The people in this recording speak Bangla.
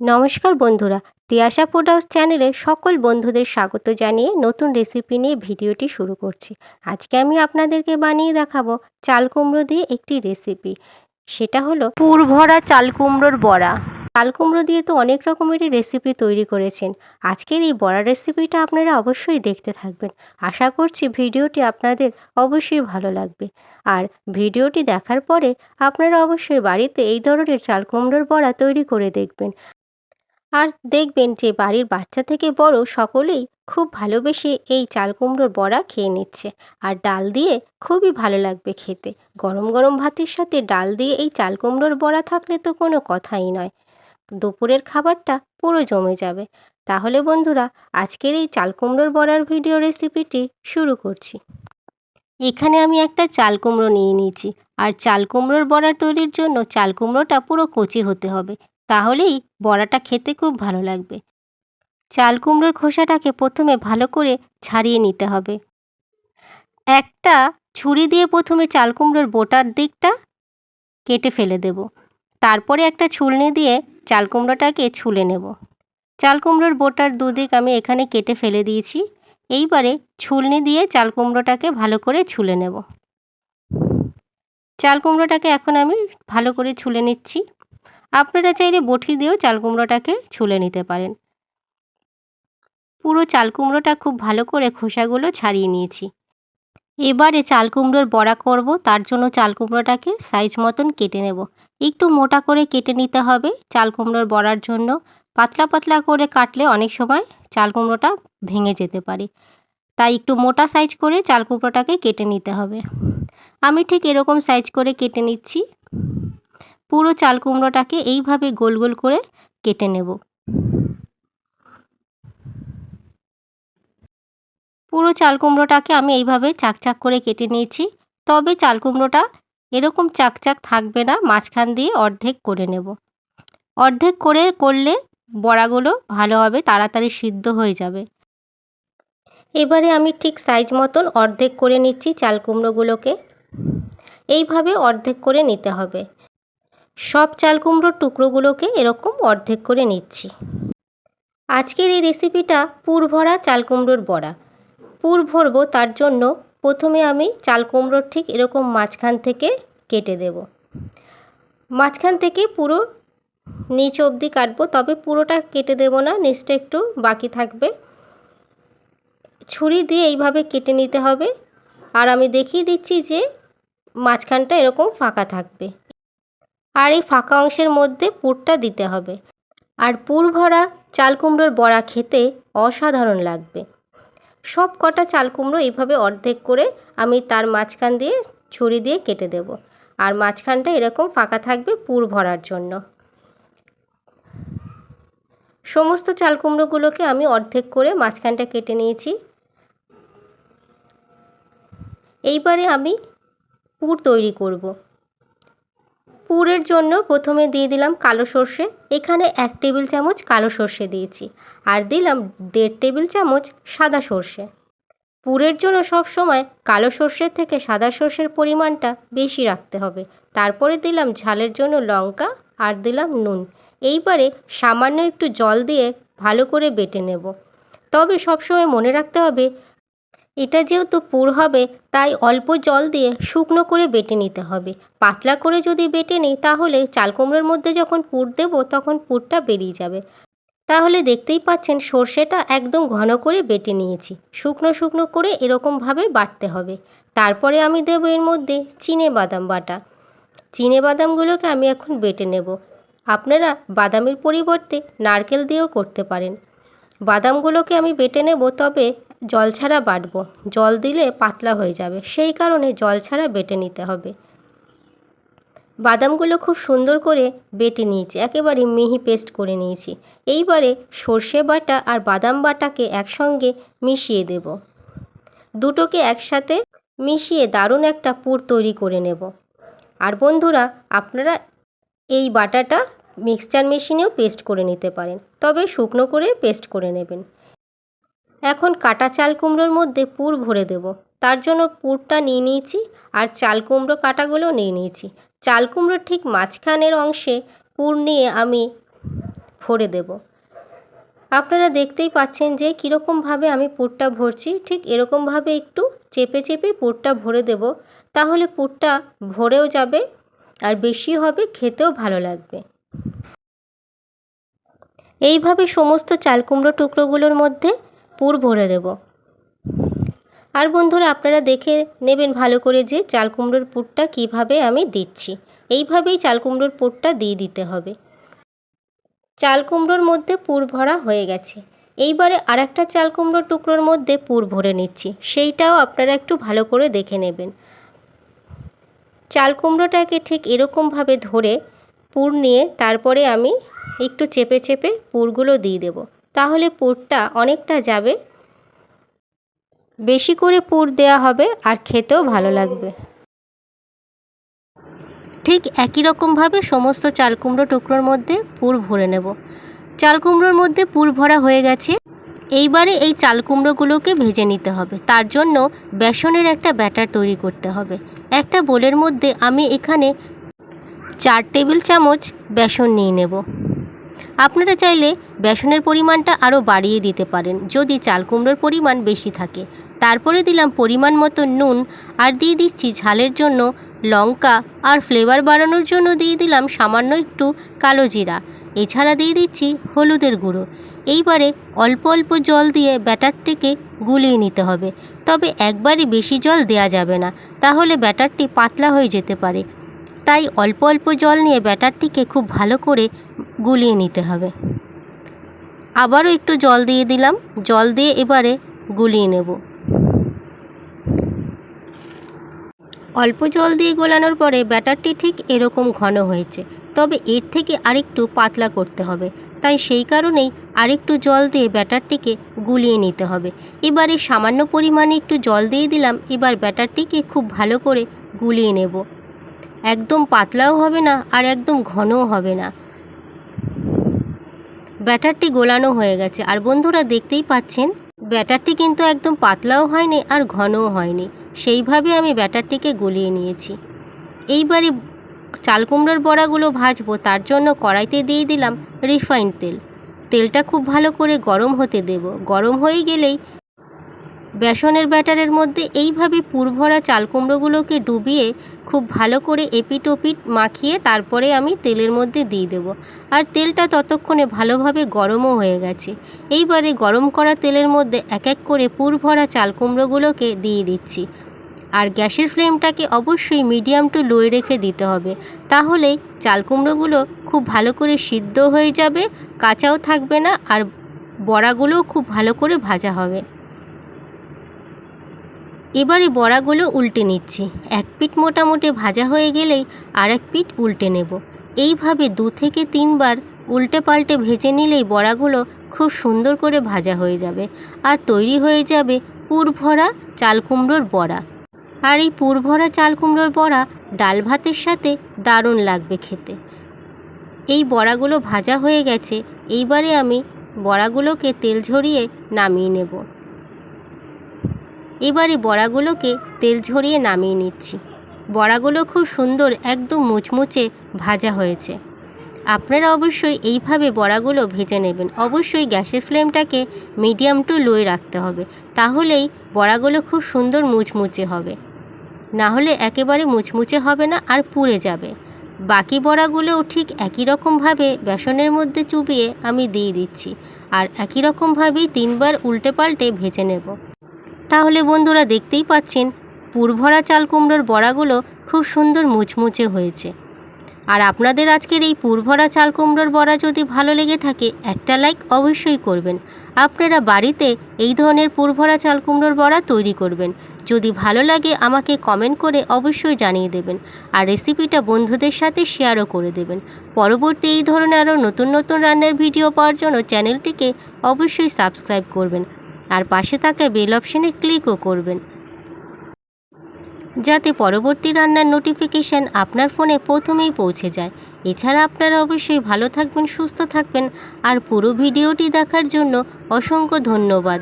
নমস্কার বন্ধুরা তিয়াশা ফুড হাউস চ্যানেলে সকল বন্ধুদের স্বাগত জানিয়ে নতুন রেসিপি নিয়ে ভিডিওটি শুরু করছি। আজকে আমি আপনাদেরকে বানিয়ে দেখাবো চাল কুমড়ো দিয়ে একটি রেসিপি সেটা হলো পুর ভরা চাল কুমড়োর বড়া। চাল কুমড়ো দিয়ে তো অনেক রকমেরই রেসিপি তৈরি করেছেন। আজকের এই বড়া রেসিপিটা আপনারা অবশ্যই দেখতে থাকবেন। আশা করছি ভিডিওটি আপনাদের অবশ্যই ভালো লাগবে। আর ভিডিওটি দেখার পরে আপনারা অবশ্যই বাড়িতে এই ধরনের চাল কুমড়োর বড়া তৈরি করে দেখবেন। আর দেখবেন যে বাড়ির বাচ্চা থেকে বড় সকলেই খুব ভালোবেসে এই চাল কুমড়োর বড়া খেয়ে নিচ্ছে। আর ডাল দিয়ে খুবই ভালো লাগবে খেতে। গরম গরম ভাতের সাথে ডাল দিয়ে এই চাল কুমড়োর বড়া থাকলে তো কোনো কথাই নয়। দুপুরের খাবারটা পুরো জমে যাবে। তাহলে বন্ধুরা, আজকের এই চাল কুমড়োর বড়ার ভিডিও রেসিপিটি শুরু করছি। এখানে আমি একটা চাল কুমড়ো নিয়ে নিয়েছি। আর চাল কুমড়োর বড়া তৈরির জন্য চাল কুমড়োটা পুরো কচি হতে হবে। তাহলেই বড়াটা খেতে খুব ভালো লাগবে। চাল কুমড়োর খোসাটাকে প্রথমে ভালো করে ছাড়িয়ে নিতে হবে। একটা ছুরি দিয়ে প্রথমে চাল কুমড়োর বোটার দিকটা কেটে ফেলে দেব। তারপরে একটা ছুলনি দিয়ে চাল কুমড়োটাকে ছুলে নেব। চাল কুমড়োর বোটার দুদিক আমি এখানে কেটে ফেলে দিয়েছি। এইবারে ছুলনি দিয়ে চাল কুমড়োটাকে ভালো করে ছুলে নেব। চাল কুমড়োটাকে এখন আমি ভালো করে ছুলে নিচ্ছি। আপনারা চাইলে বটি দিয়েও চাল কুমড়োটাকে ছুলে নিতে পারেন। পুরো চাল কুমড়োটা খুব ভালো করে খোসাগুলো ছাড়িয়ে নিয়েছি। এবারে চাল কুমড়োর বড়া করব, তার জন্য চাল কুমড়োটাকে সাইজ মতন কেটে নেব। একটু মোটা করে কেটে নিতে হবে চাল কুমড়োর বড়ার জন্য। পাতলা পাতলা করে কাটলে অনেক সময় চাল কুমড়োটা ভেঙে যেতে পারে। তাই একটু মোটা সাইজ করে চাল কুমড়োটাকে কেটে নিতে হবে। আমি ঠিক এরকম সাইজ করে কেটে নিচ্ছি। পুরো চাল কুমড়োটাকে এইভাবে গোল গোল করে কেটে নেব। পুরো চাল কুমড়োটাকে আমি এইভাবে চাকচাক করে কেটে নিয়েছি। তবে চাল কুমড়োটা এরকম চাকচাক থাকবে না, মাঝখান দিয়ে অর্ধেক করে নেব। অর্ধেক করে করলে বড়াগুলো ভালো হবে, তাড়াতাড়ি সিদ্ধ হয়ে যাবে। এবারে আমি ঠিক সাইজ মতন অর্ধেক করে নিচ্ছি চাল কুমড়োগুলোকে। এইভাবে অর্ধেক করে নিতে হবে। সব চাল কুমড়োর টুকরোগুলোকে এরকম অর্ধেক করে নিচ্ছি। আজকের এই রেসিপিটা পুর ভরা চাল কুমড়োর বড়া। পুর ভরবো তার জন্য প্রথমে আমি চাল কুমড়োর ঠিক এরকম মাঝখান থেকে কেটে দেব। মাঝখান থেকে পুরো নিচ অবধি কাটবো, তবে পুরোটা কেটে দেব না, নিচটা একটু বাকি থাকবে। ছুরি দিয়ে এইভাবে কেটে নিতে হবে। আর আমি দেখিয়ে দিচ্ছি যে মাঝখানটা এরকম ফাঁকা থাকবে। আর এই ফাঁকা অংশের মধ্যে পুরটা দিতে হবে। আর পুর ভরা চাল কুমড়োর বড়া খেতে অসাধারণ লাগবে। সব কটা চাল কুমড়ো এইভাবে অর্ধেক করে আমি তার মাঝখান দিয়ে ছুরি দিয়ে কেটে দেব। আর মাঝখানটা এরকম ফাঁকা থাকবে পুর ভরার জন্য। সমস্ত চাল কুমড়োগুলোকে আমি অর্ধেক করে মাঝখানটা কেটে নিয়েছি। এইবারে আমি পুর তৈরি করব। পুরের জন্য প্রথমে দিয়ে দিলাম কালো সর্ষে। এখানে এক টেবিল চামচ কালো সর্ষে দিয়েছি আর দিলাম দেড় টেবিল চামচ সাদা সর্ষে। পুরের জন্য সব সময় কালো সর্ষের থেকে সাদা সর্ষের পরিমাণটা বেশি রাখতে হবে। তারপরে দিলাম ঝালের জন্য লঙ্কা আর দিলাম নুন। এইবারে সামান্য একটু জল দিয়ে ভালো করে বেটে নেব। তবে সবসময় মনে রাখতে হবে এটা যেহেতু পুর হবে, তাই অল্প জল দিয়ে শুকনো করে বেটে নিতে হবে। পাতলা করে যদি বেটে নিই, তাহলে চাল কুমড়োর মধ্যে যখন পুর দেব, তখন পুরটা বেরিয়ে যাবে। তাহলে দেখতেই পাচ্ছেন সর্ষেটা একদম ঘন করে বেটে নিয়েছি। শুকনো শুকনো করে এরকমভাবে বাটতে হবে। তারপরে আমি দেবো এর মধ্যে চিনে বাদাম বাটা। চিনে বাদামগুলোকে আমি এখন বেটে নেব। আপনারা বাদামের পরিবর্তে নারকেল দিয়েও করতে পারেন। বাদামগুলোকে আমি বেটে নেব, তবে জল ছাড়া বাটবো। জল দিলে পাতলা হয়ে যাবে। সেই কারণে জল ছাড়া বেটে নিতে হবে। বাদামগুলো খুব সুন্দর করে বেটে নিয়েছি। একেবারে মিহি পেস্ট করে নিয়েছি। এইবারে সর্ষে বাটা আর বাদাম বাটাকে একসঙ্গে মিশিয়ে দেব। দুটোকে একসাথে মিশিয়ে দারুণ একটা পুর তৈরি করে নেব। আর বন্ধুরা, আপনারা এই বাটাটা মিক্সচার মেশিনেও পেস্ট করে নিতে পারেন। তবে শুকনো করে পেস্ট করে নেবেন। এখন কাটা চাল কুমড়োর মধ্যে পুর ভরে দেব। তার জন্য পুরটা নিয়ে নিয়েছি আর চাল কুমড়ো কাটাগুলো নিয়ে নিয়েছি। চাল কুমড়োর ঠিক মাঝখানের অংশে পুর নিয়ে আমি ভরে দেব। আপনারা দেখতেই পাচ্ছেন যে কীরকমভাবে আমি পুরটা ভরছি। ঠিক এরকমভাবে একটু চেপে চেপে পুরটা ভরে দেব। তাহলে পুরটা ভরেও যাবে আর বেশি হবে খেতেও ভালো লাগবে। এইভাবে সমস্ত চাল কুমড়ো টুকরোগুলোর মধ্যে পুর ভরে দেব। আর বন্ধুরা, আপনারা দেখে নেবেন ভালো করে যে চাল কুমড়োর পুরটা কীভাবে আমি দিচ্ছি। এইভাবেই চাল কুমড়োর পুরটা দিয়ে দিতে হবে। চাল কুমড়োর মধ্যে পুর ভরা হয়ে গেছে। এইবারে আর একটা চাল কুমড়োর টুকরোর মধ্যে পুর ভরে নিচ্ছি। সেইটাও আপনারা একটু ভালো করে দেখে নেবেন। চাল কুমড়োটাকে ঠিক এরকমভাবে ধরে পুর নিয়ে তারপরে আমি একটু চেপে চেপে পুরগুলো দিয়ে দেব। তাহলে পুরটা অনেকটা যাবে। বেশি করে পুর দেয়া হবে আর খেতেও ভালো লাগবে। ঠিক একই রকমভাবে সমস্ত চাল কুমড়ো টুকরোর মধ্যে পুর ভরে নেব। চাল কুমড়োর মধ্যে পুর ভরা হয়ে গেছে। এইবারে এই চাল কুমড়োগুলোকে ভেজে নিতে হবে। তার জন্য বেসনের একটা ব্যাটার তৈরি করতে হবে। একটা বোলের মধ্যে আমি এখানে চার টেবিল চামচ বেসন নিয়ে নেব। আপনারা চাইলে বেসনের পরিমাণটা আরও বাড়িয়ে দিতে পারেন যদি চাল কুমড়োর পরিমাণ বেশি থাকে। তারপরে দিলাম পরিমাণ মতো নুন আর দিয়ে দিচ্ছি ঝালের জন্য লঙ্কা আর ফ্লেভার বাড়ানোর জন্য দিয়ে দিলাম সামান্য একটু কালো জিরা। এছাড়া দিয়ে দিচ্ছি হলুদের গুঁড়ো। এইবারে অল্প অল্প জল দিয়ে ব্যাটারটিকে গুলিয়ে নিতে হবে। তবে একবারই বেশি জল দেয়া যাবে না, তাহলে ব্যাটারটি পাতলা হয়ে যেতে পারে। তাই অল্প অল্প জল নিয়ে ব্যাটারটিকে খুব ভালো করে গুলিয়ে নিতে হবে। আবারও একটু জল দিয়ে দিলাম। জল দিয়ে এবারে গুলিয়ে নেব। অল্প জল দিয়ে গোলানোর পরে ব্যাটারটি ঠিক এরকম ঘন হয়েছে। তবে এর থেকে আরেকটু পাতলা করতে হবে। তাই সেই কারণেই আরেকটু জল দিয়ে ব্যাটারটিকে গুলিয়ে নিতে হবে। এবারে সামান্য পরিমাণে একটু জল দিয়ে দিলাম। এবার ব্যাটারটিকে খুব ভালো করে গুলিয়ে নেব। একদম পাতলাও হবে না আর একদম ঘনও হবে না। ব্যাটারটি গোলানো হয়ে গেছে। আর বন্ধুরা দেখতেই পাচ্ছেন, ব্যাটারটি কিন্তু একদম পাতলাও হয়নি আর ঘনও হয়নি। সেইভাবে আমি ব্যাটারটিকে গলিয়ে নিয়েছি। এইবারে চাল কুমড়োর বড়াগুলো ভাজবো, তার জন্য কড়াইতে দিয়ে দিলাম রিফাইন তেল। তেলটা খুব ভালো করে গরম হতে দেব। গরম হয়ে গেলেই বেসনের ব্যাটারের মধ্যে এইভাবে পুরভরা চাল কুমড়োগুলোকে ডুবিয়ে খুব ভালো করে এপিট ওপিট মাখিয়ে তারপরে আমি তেলের মধ্যে দিয়ে দেব। আর তেলটা ততক্ষণে ভালোভাবে গরমও হয়ে গেছে। এইবারে গরম করা তেলের মধ্যে এক এক করে পুরভরা চাল কুমড়োগুলোকে দিয়ে দিচ্ছি। আর গ্যাসের ফ্লেমটাকে অবশ্যই মিডিয়াম টু লোয়ে রেখে দিতে হবে। তাহলেই চাল কুমড়োগুলো খুব ভালো করে সিদ্ধ হয়ে যাবে, কাঁচাও থাকবে না, আর বড়াগুলোও খুব ভালো করে ভাজা হবে। এবারে বড়াগুলো উল্টে নিচ্ছি। এক পিঠ মোটামুটি ভাজা হয়ে গেলেই আর এক পিঠ উল্টে নেব। এইভাবে দু থেকে তিনবার উল্টে পাল্টে ভেজে নিলেই বড়াগুলো খুব সুন্দর করে ভাজা হয়ে যাবে আর তৈরি হয়ে যাবে পুর ভরা চাল কুমড়োর বড়া। আর এই পুর ভরা চাল কুমড়োর বড়া ডাল ভাতের সাথে দারুণ লাগবে খেতে। এই বড়াগুলো ভাজা হয়ে গেছে, এইবারে আমি বড়াগুলোকে তেল ঝরিয়ে নামিয়ে নেব। এবারে বড়াগুলোকে তেল ঝরিয়ে নামিয়ে নিচ্ছি। বড়াগুলো খুব সুন্দর একদম মুচমুচে ভাজা হয়েছে। আপনারা অবশ্যই এইভাবে বড়াগুলো ভেজে নেবেন। অবশ্যই গ্যাসের ফ্লেমটাকে মিডিয়াম টু লোয়ে রাখতে হবে। তাহলেই বড়াগুলো খুব সুন্দর মুচমুচে হবে। না হলে একেবারে মুচমুচে হবে না আর পুড়ে যাবে। বাকি বড়াগুলোও ঠিক একই রকমভাবে বেসনের মধ্যে চুবিয়ে আমি দিয়ে দিচ্ছি। আর একই রকমভাবেই তিনবার উল্টে পাল্টে ভেজে নেব। তাহলে বন্ধুরা দেখতেই পাচ্ছেন, পুরভরা চাল কুমড়োর বড়াগুলো খুব সুন্দর মুচমুচে হয়েছে। আর আপনাদের আজকের এই পুরভরা চাল কুমড়োর বড়া যদি ভালো লেগে থাকে, একটা লাইক অবশ্যই করবেন। আপনারা বাড়িতে এই ধরনের পুরভরা চাল কুমড়োর বড়া তৈরি করবেন। যদি ভালো লাগে আমাকে কমেন্ট করে অবশ্যই জানিয়ে দেবেন। আর রেসিপিটা বন্ধুদের সাথে শেয়ারও করে দেবেন। পরবর্তী এই ধরনের আরও নতুন নতুন রান্নার ভিডিও পাওয়ার জন্য চ্যানেলটিকে অবশ্যই সাবস্ক্রাইব করবেন। আর পাশে থাকা বেল অপশানে ক্লিকও করবেন। যাতে পরবর্তী রান্নার নোটিফিকেশান আপনার ফোনে প্রথমেই পৌঁছে যায়। এছাড়া আপনারা অবশ্যই ভালো থাকবেন, সুস্থ থাকবেন, আর পুরো ভিডিওটি দেখার জন্য অসংখ্য ধন্যবাদ।